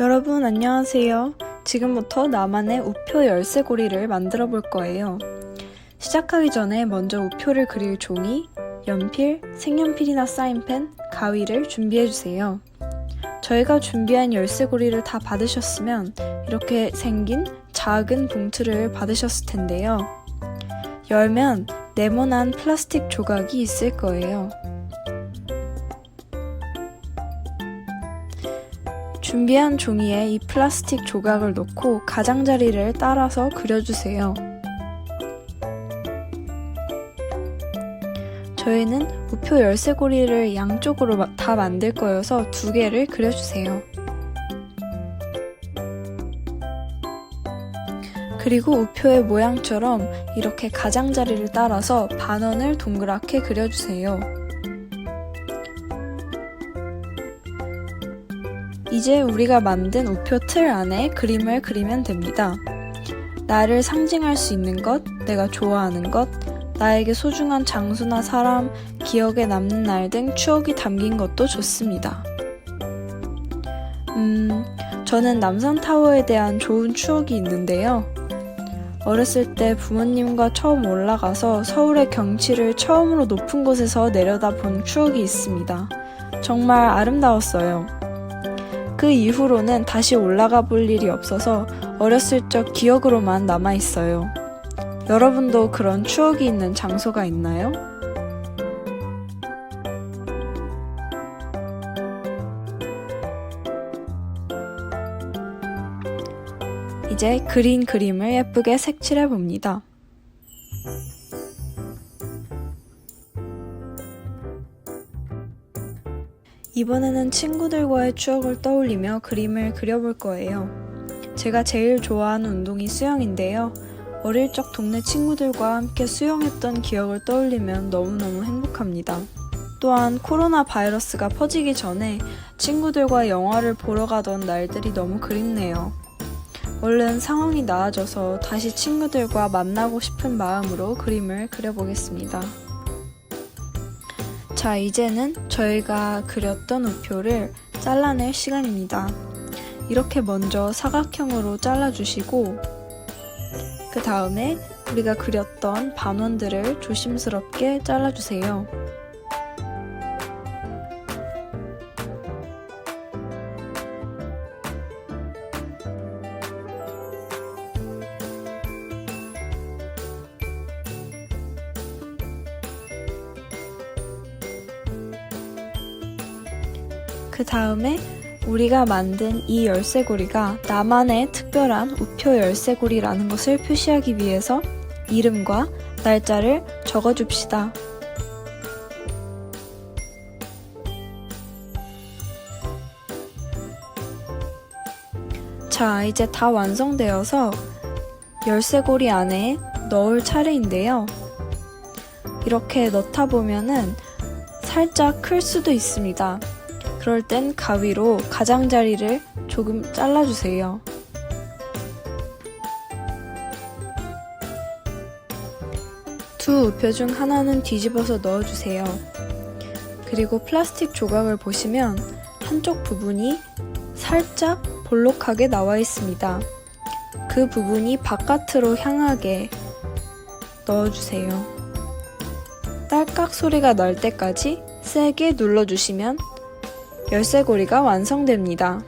여러분 안녕하세요. 지금부터 나만의 우표 열쇠고리를 만들어 볼 거예요. 시작하기 전에 먼저 우표를 그릴 종이, 연필, 색연필이나 사인펜, 가위를 준비해 주세요. 저희가 준비한 열쇠고리를 다 받으셨으면 이렇게 생긴 작은 봉투를 받으셨을 텐데요. 열면 네모난 플라스틱 조각이 있을 거예요. 준비한 종이에 이 플라스틱 조각을 놓고 가장자리를 따라서 그려주세요. 저희는 우표 열쇠고리를 양쪽으로 마- 다 만들 거여서 두 개를 그려주세요. 그리고 우표의 모양처럼 이렇게 가장자리를 따라서 반원을 동그랗게 그려주세요. 이제 우리가 만든 우표 틀 안에 그림을 그리면 됩니다. 나를 상징할 수 있는 것, 내가 좋아하는 것, 나에게 소중한 장소나 사람, 기억에 남는 날 등 추억이 담긴 것도 좋습니다. 음, 저는 남산타워에 대한 좋은 추억이 있는데요. 어렸을 때 부모님과 처음 올라가서 서울의 경치를 처음으로 높은 곳에서 내려다 본 추억이 있습니다. 정말 아름다웠어요. 그 이후로는 다시 올라가 볼 일이 없어서 어렸을 적 기억으로만 남아 있어요. 여러분도 그런 추억이 있는 장소가 있나요? 이제 그린 그림을 예쁘게 색칠해 봅니다. 이번에는 친구들과의 추억을 떠올리며 그림을 그려볼 거예요. 제가 제일 좋아하는 운동이 수영인데요. 어릴 적 동네 친구들과 함께 수영했던 기억을 떠올리면 너무너무 행복합니다. 또한 코로나 바이러스가 퍼지기 전에 친구들과 영화를 보러 가던 날들이 너무 그립네요. 얼른 상황이 나아져서 다시 친구들과 만나고 싶은 마음으로 그림을 그려보겠습니다. 자, 이제는 저희가 그렸던 우표를 잘라낼 시간입니다. 이렇게 먼저 사각형으로 잘라주시고, 그 다음에 우리가 그렸던 반원들을 조심스럽게 잘라주세요. 그 다음에 우리가 만든 이 열쇠고리가 나만의 특별한 우표 열쇠고리라는 것을 표시하기 위해서 이름과 날짜를 적어줍시다. 자, 이제 다 완성되어서 열쇠고리 안에 넣을 차례인데요. 이렇게 넣다 보면은 살짝 클 수도 있습니다. 그럴 땐 가위로 가장자리를 조금 잘라주세요. 두 우표 중 하나는 뒤집어서 넣어주세요. 그리고 플라스틱 조각을 보시면 한쪽 부분이 살짝 볼록하게 나와 있습니다. 그 부분이 바깥으로 향하게 넣어주세요. 딸깍 소리가 날 때까지 세게 눌러주시면 열쇠고리가 완성됩니다.